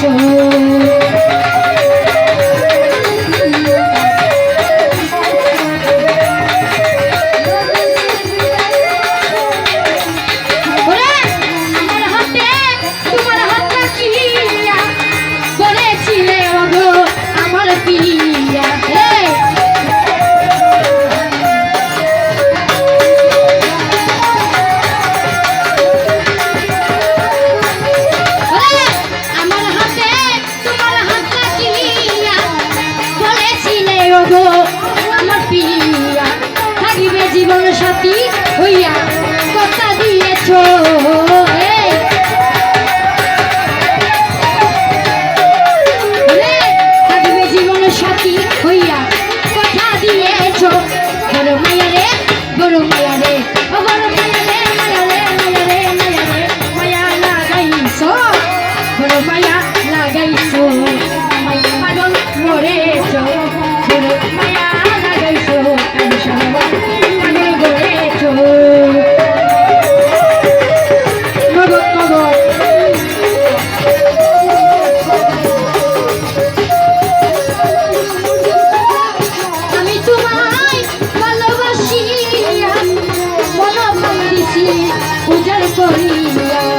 저 জীবন সাথী হইয়া কথা দিয়েছ। পূজার করিয়া